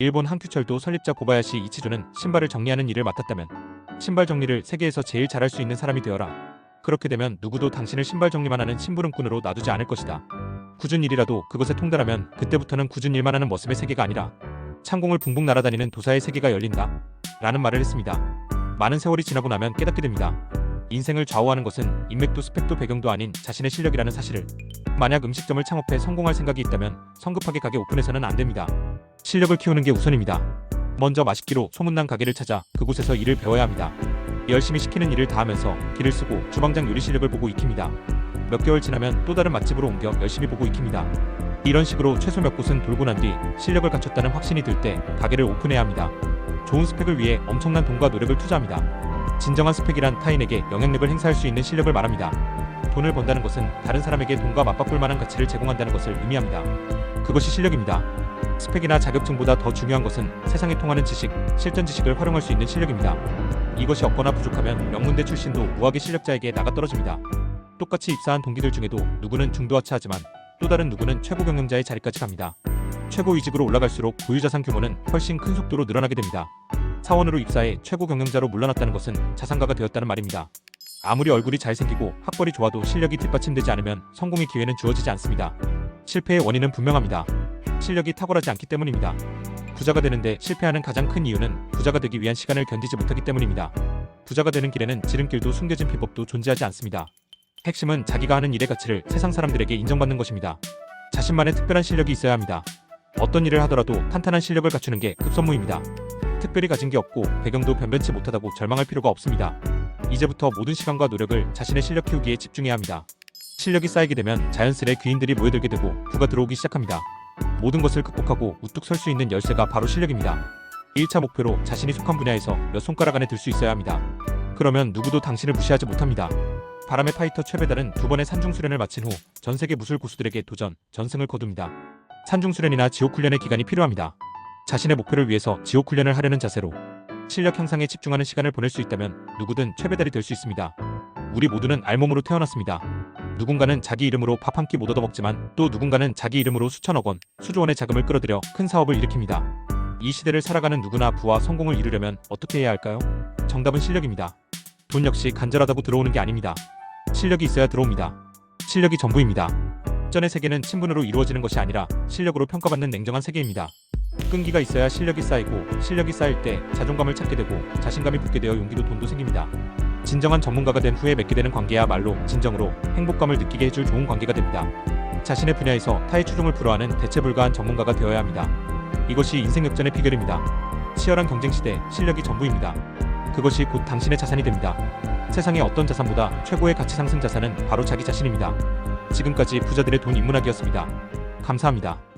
일본 한큐철도 설립자 고바야시 이치조는 신발을 정리하는 일을 맡았다면 신발 정리를 세계에서 제일 잘할 수 있는 사람이 되어라. 그렇게 되면 누구도 당신을 신발 정리만 하는 심부름꾼으로 놔두지 않을 것이다. 굳은 일이라도 그것에 통달하면 그때부터는 굳은 일만 하는 모습의 세계가 아니라 창공을 붕붕 날아다니는 도사의 세계가 열린다. 라는 말을 했습니다. 많은 세월이 지나고 나면 깨닫게 됩니다. 인생을 좌우하는 것은 인맥도 스펙도 배경도 아닌 자신의 실력이라는 사실을 만약 음식점을 창업해 성공할 생각이 있다면 성급하게 가게 오픈해서는 안 됩니다. 실력을 키우는 게 우선입니다. 먼저 맛있기로 소문난 가게를 찾아 그곳에서 일을 배워야 합니다. 열심히 시키는 일을 다 하면서 길을 쓰고 주방장 요리 실력을 보고 익힙니다. 몇 개월 지나면 또 다른 맛집으로 옮겨 열심히 보고 익힙니다. 이런 식으로 최소 몇 곳은 돌고 난 뒤 실력을 갖췄다는 확신이 들 때 가게를 오픈해야 합니다. 좋은 스펙을 위해 엄청난 돈과 노력을 투자합니다. 진정한 스펙이란 타인에게 영향력을 행사할 수 있는 실력을 말합니다. 돈을 번다는 것은 다른 사람에게 돈과 맞바꿀 만한 가치를 제공한다는 것을 의미합니다. 그것이 실력입니다. 스펙이나 자격증보다 더 중요한 것은 세상에 통하는 지식, 실전 지식을 활용할 수 있는 실력입니다. 이것이 없거나 부족하면 명문대 출신도 우학의 실력자에게 나가 떨어집니다. 똑같이 입사한 동기들 중에도 누구는 중도하차하지만 또 다른 누구는 최고 경영자의 자리까지 갑니다. 최고 이직으로 올라갈수록 보유자산 규모는 훨씬 큰 속도로 늘어나게 됩니다. 사원으로 입사해 최고 경영자로 물러났다는 것은 자산가가 되었다는 말입니다. 아무리 얼굴이 잘생기고 학벌이 좋아도 실력이 뒷받침되지 않으면 성공의 기회는 주어지지 않습니다. 실패의 원인은 분명합니다. 실력이 탁월하지 않기 때문입니다. 부자가 되는데 실패하는 가장 큰 이유는 부자가 되기 위한 시간을 견디지 못하기 때문입니다. 부자가 되는 길에는 지름길도 숨겨진 비법도 존재하지 않습니다. 핵심은 자기가 하는 일의 가치를 세상 사람들에게 인정받는 것입니다. 자신만의 특별한 실력이 있어야 합니다. 어떤 일을 하더라도 탄탄한 실력을 갖추는 게 급선무입니다. 특별히 가진 게 없고 배경도 변변치 못하다고 절망할 필요가 없습니다. 이제부터 모든 시간과 노력을 자신의 실력 키우기에 집중해야 합니다. 실력이 쌓이게 되면 자연스레 귀인들이 모여들게 되고 부가 들어오기 시작합니다. 모든 것을 극복하고 우뚝 설 수 있는 열쇠가 바로 실력입니다. 1차 목표로 자신이 속한 분야에서 몇 손가락 안에 들 수 있어야 합니다. 그러면 누구도 당신을 무시하지 못합니다. 바람의 파이터 최배달은 두 번의 산중 수련을 마친 후 전 세계 무술 고수들에게 도전, 전승을 거둡니다. 산중 수련이나 지옥 훈련의 기간이 필요합니다. 자신의 목표를 위해서 지옥 훈련을 하려는 자세로 실력 향상에 집중하는 시간을 보낼 수 있다면 누구든 최배달이 될 수 있습니다. 우리 모두는 알몸으로 태어났습니다. 누군가는 자기 이름으로 밥 한 끼 못 얻어먹지만 또 누군가는 자기 이름으로 수천억 원, 수조 원의 자금을 끌어들여 큰 사업을 일으킵니다. 이 시대를 살아가는 누구나 부와 성공을 이루려면 어떻게 해야 할까요? 정답은 실력입니다. 돈 역시 간절하다고 들어오는 게 아닙니다. 실력이 있어야 들어옵니다. 실력이 전부입니다. 전의 세계는 친분으로 이루어지는 것이 아니라 실력으로 평가받는 냉정한 세계입니다. 끈기가 있어야 실력이 쌓이고 실력이 쌓일 때 자존감을 찾게 되고 자신감이 붙게 되어 용기도 돈도 생깁니다. 진정한 전문가가 된 후에 맺게 되는 관계야말로 진정으로 행복감을 느끼게 해줄 좋은 관계가 됩니다. 자신의 분야에서 타의 추종을 불허하는 대체 불가한 전문가가 되어야 합니다. 이것이 인생 역전의 비결입니다. 치열한 경쟁 시대 실력이 전부입니다. 그것이 곧 당신의 자산이 됩니다. 세상의 어떤 자산보다 최고의 가치 상승 자산은 바로 자기 자신입니다. 지금까지 부자들의 돈 인문학이었습니다. 감사합니다.